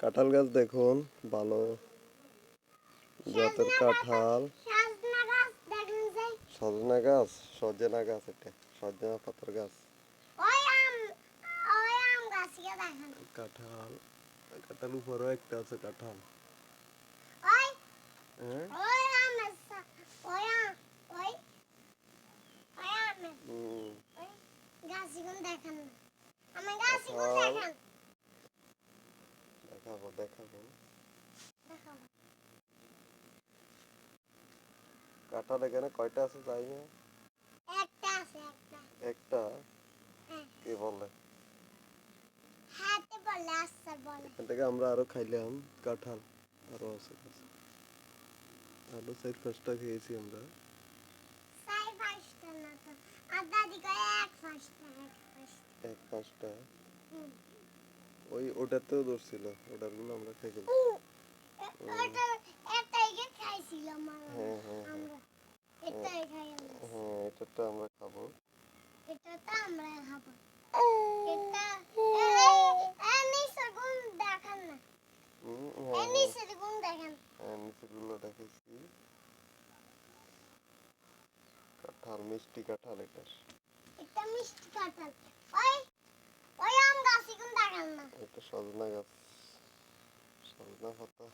কাঁঠাল গাছ দেখুন ভালো। জাতের কাঁঠাল। সাজনা গাছ দেখেন সজনা গাছ গাছ এটা সজনা পাতার গাছ। দেখেন। কাঁঠাল কাঁঠাল উপরেও একটা আছে কাঁঠাল। ওই হ্যাঁ? ওই আমের সা- ওই আম ওই ওই আমের হুম, ওই গাছগুলো দেখেন না আমার গাছগুলো কাঁঠাল। দেখেন দেখাবো দেখাবো। দেখো কাঁঠাল এখানে কয়টা আছে যাই না একটা আছে একটা। হ্যাঁ। কে বলে? হাতে বলে বলে। এখান থেকে আমরা আরও খাইলাম কাঁঠাল আরও আছে। গাছে। আরও চার পাঁচটা খেয়েছি আমরা। চাই পাঁচটা না তো আর দাদি কয় এক পাঁচটা এক পাঁচটা। এক পাঁচটা। ওই ওটাতেও ধরছিল ওটারগুলো আমরা খেয়ে ফেলছি। ওটা এটাই আমরা আমরা। এটাই খাই এটাটা আমরা। খাব। আমরা খাব। এটা দেখেছি। কাঁঠাল মিষ্টি কাঁঠাল এটা এটা মিষ্টি কাঁঠাল। ওই ওই আম গাছ গুণ